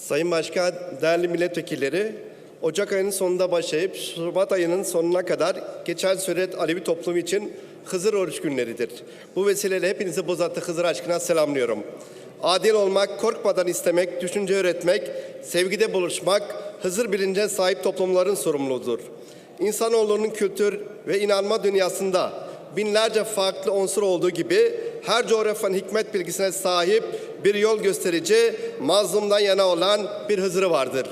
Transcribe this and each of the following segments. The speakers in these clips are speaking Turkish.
Sayın Başkan, değerli milletvekilleri, Ocak ayının sonunda başlayıp Şubat ayının sonuna kadar geçen süre Alevi toplumu için Hızır oruç günleridir. Bu vesileyle hepinizi Bozatlı Hızır aşkına selamlıyorum. Adil olmak, korkmadan istemek, düşünce öğretmek, sevgide buluşmak Hızır bilincine sahip toplumların sorumluluğudur. İnsanoğlunun kültür ve inanma dünyasında binlerce farklı unsur olduğu gibi her coğrafyanın hikmet bilgisine sahip bir yol gösterici, mazlumdan yana olan bir Hızır'ı vardır.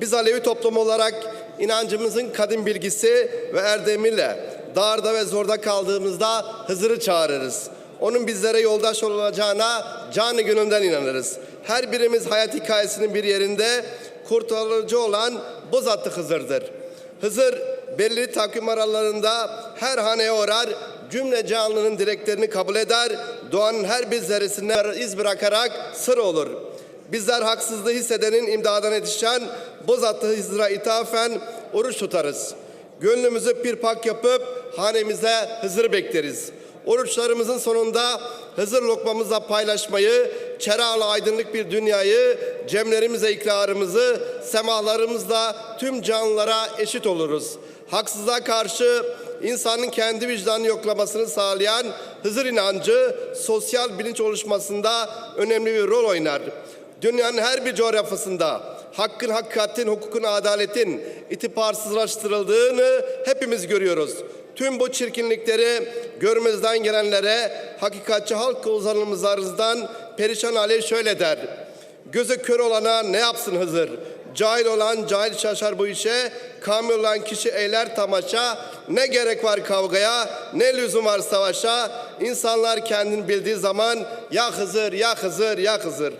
Biz Alevi toplumu olarak inancımızın kadim bilgisi ve erdemiyle darda ve zorda kaldığımızda Hızır'ı çağırırız. Onun bizlere yoldaş olacağına canı gönülden inanırız. Her birimiz hayat hikayesinin bir yerinde kurtarıcı olan Bozatlı Hızır'dır. Hızır belirli takvim aralarında her haneye uğrar, cümle canlının dileklerini kabul eder, doğanın her bir zerresine iz bırakarak sır olur. Bizler haksızlığı hissedenin imdadına yetişen Bozatlı Hızır'a ithafen oruç tutarız. Gönlümüzü bir pak yapıp hanemize Hızır bekleriz. Oruçlarımızın sonunda Hızır lokmamızla paylaşmayı, çerağlı aydınlık bir dünyayı, cemlerimize ikrarımızı, semahlarımızla tüm canlılara eşit oluruz. Haksızlığa karşı insanın kendi vicdanını yoklamasını sağlayan Hızır inancı sosyal bilinç oluşmasında önemli bir rol oynar. Dünyanın her bir coğrafyasında hakkın, hakikatin, hukukun, adaletin itibarsızlaştırıldığını hepimiz görüyoruz. Tüm bu çirkinlikleri görmezden gelenlere hakikatçi halk ozanımızlarımızdan perişan Alev şöyle der. Gözü kör olana ne yapsın Hızır? Cahil olan cahil şaşar bu işe, kamil olan kişi eyler tamaşa. Ne gerek var kavgaya, ne lüzum var savaşa. İnsanlar kendini bildiği zaman ya Hızır, ya Hızır, ya Hızır.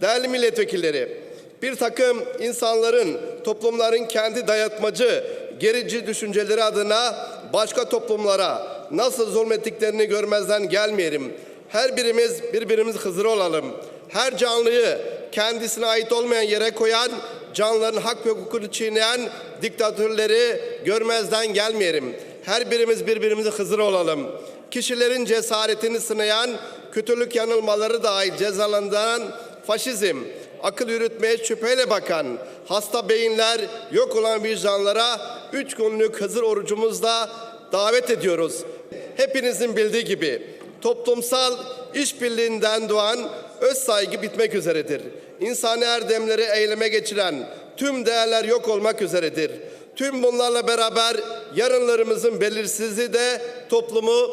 Değerli milletvekilleri, bir takım insanların, toplumların kendi dayatmacı, gerici düşünceleri adına başka toplumlara nasıl zulmettiklerini görmezden gelmeyelim. Her birimiz birbirimiz Hızır olalım. Her canlıyı kendisine ait olmayan yere koyan, canlıların hak ve hukukunu çiğneyen diktatörleri görmezden gelmeyelim. Her birimiz birbirimizi Hızır olalım. Kişilerin cesaretini sınayan, kötülük yanılmaları dahil cezalandıran faşizm, akıl yürütmeye şüpheyle bakan, hasta beyinler, yok olan vicdanlara üç günlük Hızır orucumuzda davet ediyoruz. Hepinizin bildiği gibi toplumsal işbirliğinden doğan öz saygı bitmek üzeredir. İnsani erdemleri eyleme geçiren tüm değerler yok olmak üzeredir. Tüm bunlarla beraber yarınlarımızın belirsizliği de toplumu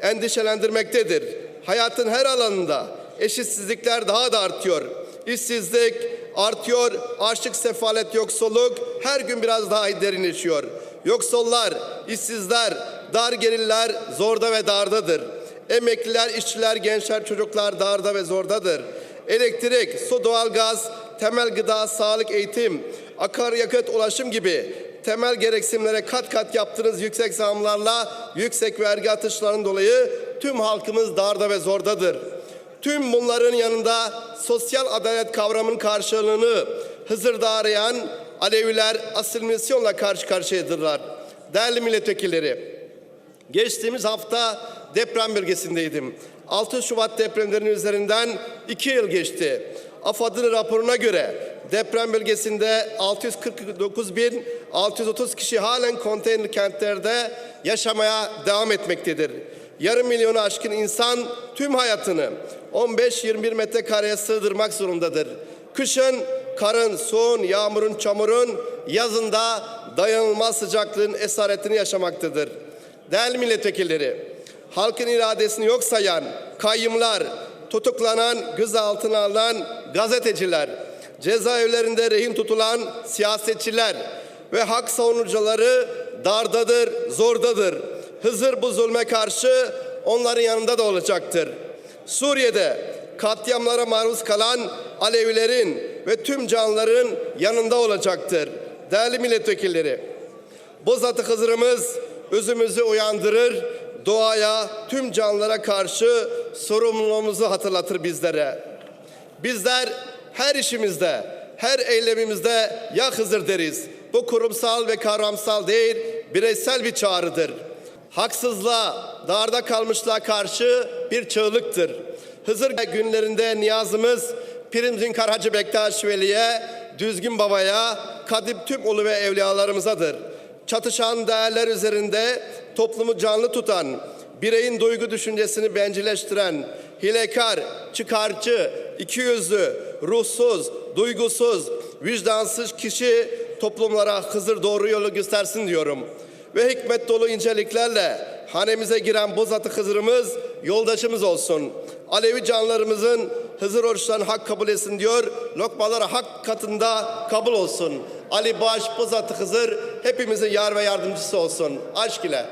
endişelendirmektedir. Hayatın her alanında eşitsizlikler daha da artıyor. İşsizlik artıyor, açlık, sefalet, yoksulluk her gün biraz daha derinleşiyor. Yoksullar, işsizler, dar gelirler zorda ve dardadır. Emekliler, işçiler, gençler, çocuklar darda ve zordadır. Elektrik, su, doğalgaz, temel gıda, sağlık, eğitim, akaryakıt, ulaşım gibi temel gereksinimlere kat kat yaptığınız yüksek zamlarla yüksek vergi atışlarının dolayı tüm halkımız darda ve zordadır. Tüm bunların yanında sosyal adalet kavramının karşılığını Hızır'da arayan Aleviler asimilasyonla karşı karşıyadırlar. Değerli milletvekilleri, geçtiğimiz hafta deprem bölgesindeydim. 6 Şubat depremlerinin üzerinden 2 yıl geçti. AFAD'ın raporuna göre deprem bölgesinde 649.630 kişi halen konteyner kentlerde yaşamaya devam etmektedir. Yarım milyonu aşkın insan tüm hayatını 15-21 metrekareye sığdırmak zorundadır. Kışın karın, soğun, yağmurun, çamurun, yazında dayanılmaz sıcaklığın esaretini yaşamaktadır. Değerli milletvekilleri, halkın iradesini yok sayan kayyımlar, tutuklanan, gözaltına alınan gazeteciler, cezaevlerinde rehin tutulan siyasetçiler ve hak savunucuları dardadır, zordadır. Hızır bu zulme karşı onların yanında da olacaktır. Suriye'de katliamlara maruz kalan Alevilerin ve tüm canlıların yanında olacaktır. Değerli milletvekilleri, Bozatı Hızır'ımız özümüzü uyandırır, doğaya, tüm canlılara karşı sorumluluğumuzu hatırlatır bizlere. Bizler her işimizde, her eylemimizde ya Hızır deriz. Bu kurumsal ve kavramsal değil, bireysel bir çağrıdır. Haksızlığa, darda kalmışlığa karşı bir çığlıktır. Hızır günlerinde niyazımız Pirimizin Karhacı Bektaş Veli'ye, Düzgün Baba'ya, Kadip tüm ulu ve evliyalarımızadır. Çatışan değerler üzerinde toplumu canlı tutan, bireyin duygu düşüncesini bencilleştiren, hilekar, çıkarcı, ikiyüzlü, ruhsuz, duygusuz, vicdansız kişi toplumlara Hızır doğru yolu göstersin diyorum. Ve hikmet dolu inceliklerle hanemize giren Bozatı Hızır'ımız yoldaşımız olsun. Alevi canlarımızın Hızır oruçlarını hak kabul etsin diyor. Lokmaları hak katında kabul olsun. Ali Baş Bozatı Hızır hepimizin yar ve yardımcısı olsun. Aşk ile.